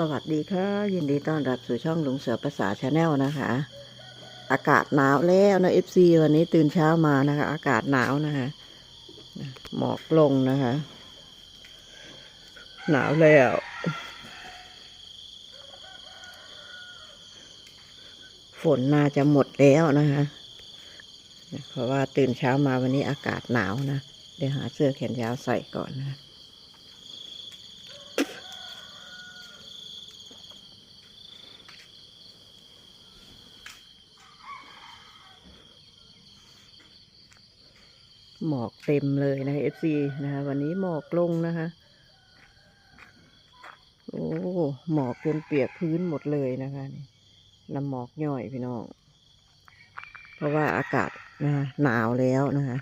สวัสดีค่ะยินดีต้อนรับสู่ช่องหลงเสือภาษาชาแนลนะคะ อากาศหนาวแล้วนะเอฟซีวันนี้ตื่นเช้ามานะคะ อากาศหนาวนะคะหมอกลงนะคะ หนาวแล้วฝนน่าจะหมดแล้วนะคะเพราะว่าตื่นเช้ามาวันนี้อากาศหนาวนะ เดี๋ยวหาเสื้อแขนยาวใส่ก่อนนะ หมอกเต็มเลยนะเอฟซีนะคะวันนี้หมอกลงนะคะโอ้หมอกจนเปียกพื้นหมดเลยนะคะนี่น้ำหมอกย่อยพี่น้อง เพราะว่าอากาศนะะหนาวแล้วนะคะ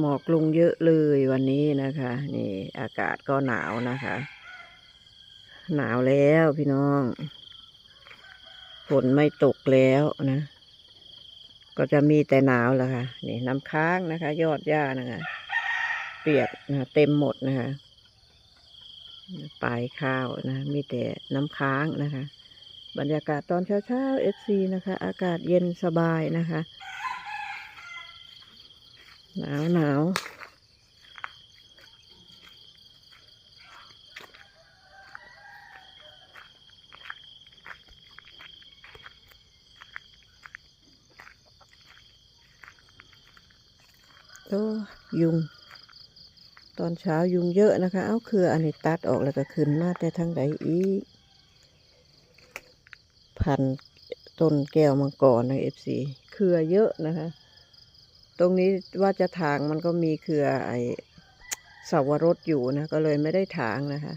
หมอกลงเยอะเลยวันนี้นะคะ นี่อากาศก็หนาวนะคะ หนาวแล้วพี่น้องฝนไม่ตกแล้วนะ ก็จะมีแต่หนาวแหละค่ะนี่น้ำค้างนะคะ ยอดหญ้านะคะ เปียกนะเต็มหมดนะคะปลายข้าวนะ มีแต่น้ำค้างนะคะ บรรยากาศตอนเช้าเช้าเอฟซีนะคะ อากาศเย็นสบายนะคะ หนาวหนาวโอ้ยุง ตอนเช้ายุงเยอะนะคะ เอาคืออันนี้ตัดออกแล้วก็ขึ้นมาแต่ทางใดอีกพันต้นแก้วมังกรนะเอฟซีเครือเยอะนะคะ ตรงนี้ว่าจะถางมันก็มีเครือไอสาวรสอยู่นะ ก็เลยไม่ได้ถางนะคะ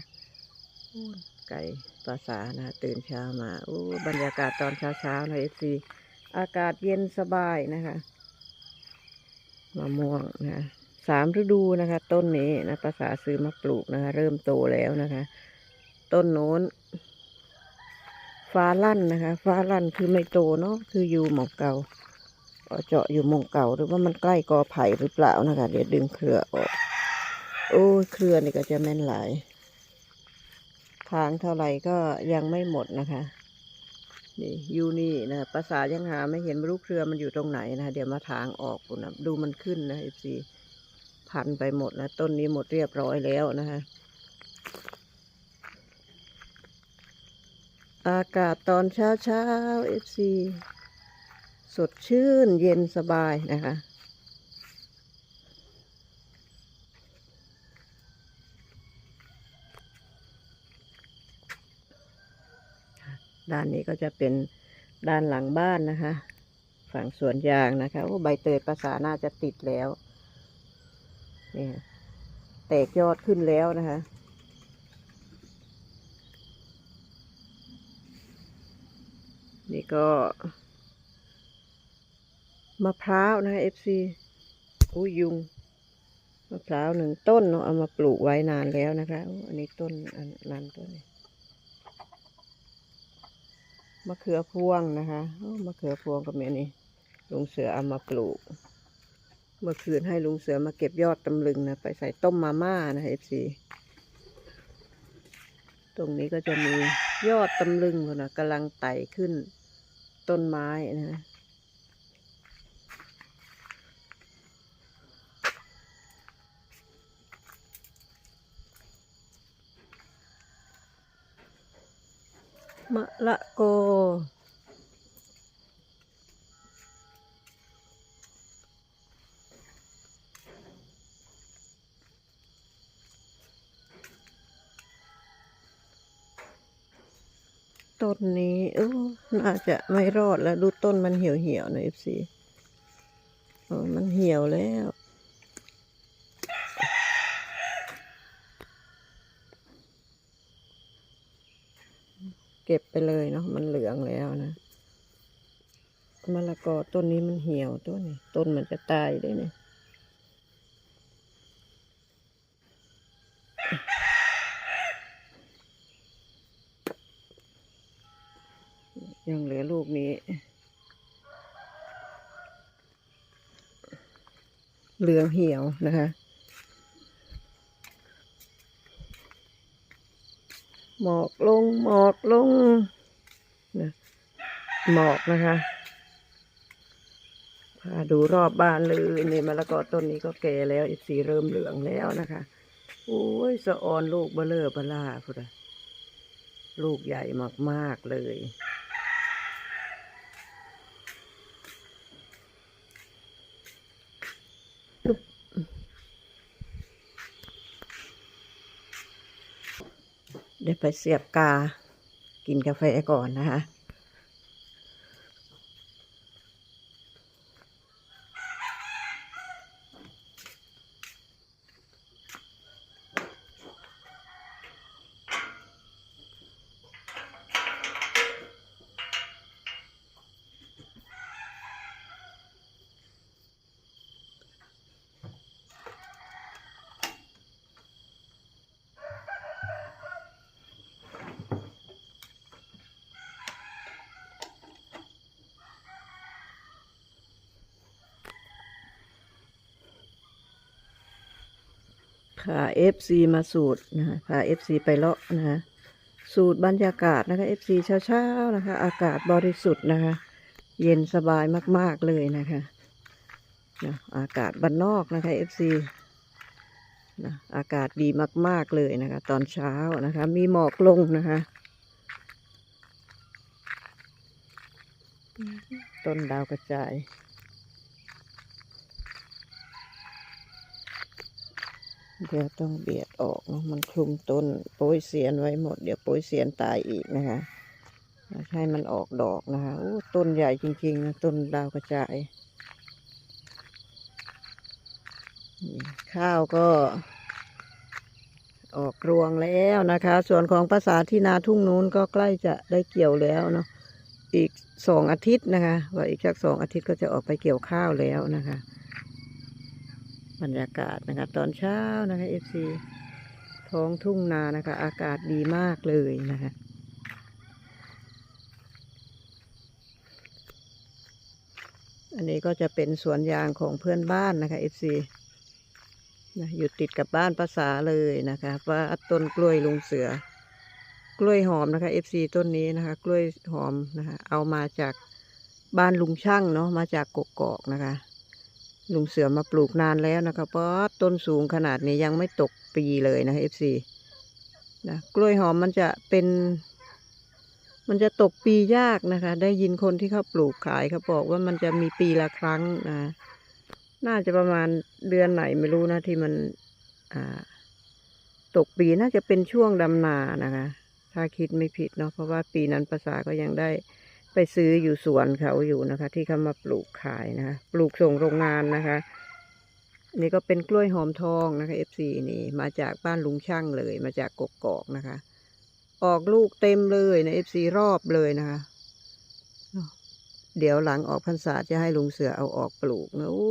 ไก่ภาษานะ ตื่นเช้ามาโอ้บรรยากาศตอนเช้าเช้าๆเอฟซีอากาศเย็นสบายนะคะมะม่วงนะสามฤดูนะคะ ต้นนี้นะภาษาซื้อมาปลูกนะคะ เริ่มโตแล้วนะคะ ต้นโน้นฟ้าลั่นนะคะ ฟ้าลั่นคือไม่โตเนาะคืออยู่หมองเก่า เจาะอยู่มงเก่าหรือว่ามันใกล้กอไผ่หรือเปล่านะคะ เดี๋ยวดึงเครือออก โอ้ยเครือนี่ก็จะแม่นหลายทางเท่าไหร่ก็ยังไม่หมดนะคะ นี่อยู่นี่นะภาษายังหาไม่เห็นรู้เครือมันอยู่ตรงไหนนะคะเดี๋ยวมาทางออกปุ่นนะดูมันขึ้นนะเอฟซีพันไปหมดนะต้นนี้หมดเรียบร้อยแล้วนะคะอากาศตอนเช้าเช้าเอฟซี สดชื่นเย็นสบายนะคะ ด้านนี้ก็จะเป็นด้านหลังบ้านนะคะ ฝั่งสวนยางนะคะ โอ้ใบเตยภาษาน่าจะติดแล้ว นี่แตกยอดขึ้นแล้วนะคะนี่ก็ มะพร้าวนะคะ FC อุ้ยยุงมะพร้าวหนึ่งต้นเนาะเอามาปลูกไว้นานแล้วนะคะ อันนี้ต้นอันนั้นต้นนี้มะเขือพวงนะคะมะเขือพวงก็มีอันนี้ลุงเสือเอามาปลูก เมื่อคืนให้ลุงเสือมาเก็บยอดตำลึงนะไปใส่ต้มมาม่านะคะ FC ตรงนี้ก็จะมียอดตำลึงนะกำลังไต่ขึ้นต้นไม้นะ มะละกอต้นนี้เออน่าจะไม่รอดแล้ว ดูต้นมันเหี่ยวเหี่ยวๆนะเอฟซีเออมันเหี่ยวแล้ว ก็บไปเลยเนาะมันเหลืองแล้วนะมะละกอต้นนี้มันเหี่ยวต้นนี้ต้นมันจะตายได้เนี่ยยังเหลือลูกนี้เหลืองเหี่ยวนะคะ หมอกลงหมอกลงนะหมอกนะคะพาดูรอบบ้านเลยนี่มะละกอต้นนี้ก็แก่แล้วสีเริ่มเหลืองแล้วนะคะโอ้ยสะออนลูกเบลเลอร์เบล่าพุทธลูกใหญ่มาก ๆ เลย เดี๋ยวไปเสียบกา กินกาแฟก่อนนะคะ พาเอฟซีมาสูตรนะคะพาเอฟซีไปเลาะนะคะสูตรบรรยากาศนะคะเอฟซีเช้าๆนะคะ อากาศบริสุทธิ์นะคะ เย็นสบายมากๆเลยนะคะนะอากาศบ้านนอกนะคะเอฟซีนะอากาศดีมาก ๆ เลยนะคะ ตอนเช้านะคะ มีหมอกลงนะคะ ต้นดาวกระจาย เดี๋ยวต้องเบียดออกเนาะมันคลุมต้นโป้ยเสียนไว้หมด เดี๋ยวโป้ยเสียนตายอีกนะคะให้มันออกดอกนะคะโอ้ต้นใหญ่จริงๆนะต้นดาวกระจาย ข้าวก็ออกรวงแล้วนะคะ ส่วนของภาษาที่นาทุ่งนู้นก็ใกล้จะได้เกี่ยวแล้วเนาะอีกสองอาทิตย์นะคะว่าอีกสักสองอาทิตย์ก็จะออกไปเกี่ยวข้าวแล้วนะคะ บรรยากาศนะคะตอนเช้านะคะเอฟซีท้องทุ่งนานะคะ อากาศดีมากเลยนะคะอันนี้ก็จะเป็นสวนยางของเพื่อนบ้านนะคะเอฟซีนะอยู่ติดกับบ้านภาษาเลยนะคะว่าต้นกล้วยลุงเสือ กล้วยหอมนะคะเอฟซีต้นนี้นะคะ กล้วยหอมนะคะ เอามาจากบ้านลุงช่างเนาะมาจากกกอกนะคะ ลุงเสือมาปลูกนานแล้วนะคะเพราะต้นสูงขนาดนี้ยังไม่ตกปีเลยนะคะเอฟซีนะกล้วยหอมมันจะเป็น มันจะตกปียากนะคะ ได้ยินคนที่เขาปลูกขายเขาบอกว่ามันจะมีปีละครั้งนะ น่าจะประมาณเดือนไหนไม่รู้นะที่มันอ่าตกปีน่าจะเป็นช่วงดำนานะคะ ถ้าคิดไม่ผิดเนาะเพราะว่าปีนั้นภาษาก็ยังได้ ไปซื้ออยู่สวนเขาอยู่นะคะ ที่เขามาปลูกขายนะคะปลูกส่งโรงงานนะคะ นี่ก็เป็นกล้วยหอมทองนะคะ FC นี่มาจากบ้านลุงช่างเลย มาจากกกอกนะคะ ออกลูกเต็มเลยนะ FC รอบเลยนะคะ เดี๋ยวหลังออกพรรษาจะให้ลุงเสือเอาออกปลูกนะโอ้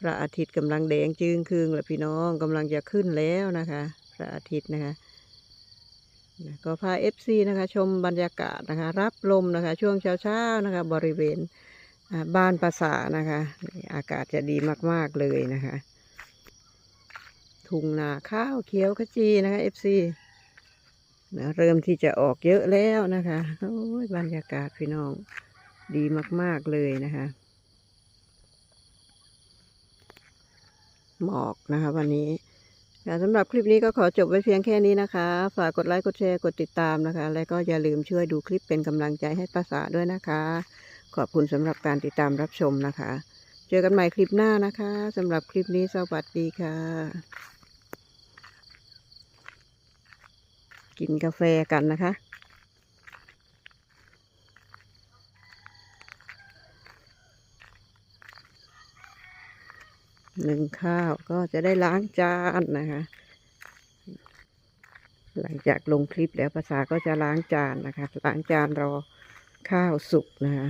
พระอาทิตย์กำลังแดงจึงคืงแล้วพี่น้องกำลังจะขึ้นแล้วนะคะ พระอาทิตย์นะคะ ก็พาเอฟซีนะคะ ชมบรรยากาศนะคะ รับลมนะคะ ช่วงเช้าๆนะคะ บริเวณบ้านภาษานะคะ อากาศจะดีมากๆเลยนะคะ ทุ่งนาข้าวเขียวขจีนะคะเอฟซีนะเริ่มที่จะออกเยอะแล้วนะคะโอ้ยบรรยากาศพี่น้องดีมากๆเลยนะคะ หมอกนะคะ วันนี้ ค่ะสำหรับคลิปนี้ก็ขอจบไว้เพียงแค่นี้นะคะ ฝากกดไลค์กดแชร์กดติดตามนะคะ และก็อย่าลืมช่วยดูคลิปเป็นกำลังใจให้ภาษาด้วยนะคะ ขอบคุณสำหรับการติดตามรับชมนะคะ เจอกันใหม่คลิปหน้านะคะสำหรับคลิปนี้สวัสดีค่ะ กินกาแฟกันนะคะ หนึ่งข้าวก็จะได้ล้างจานนะคะ หลังจากลงคลิปแล้วภาษาก็จะล้างจานนะคะ ล้างจานรอข้าวสุกนะคะ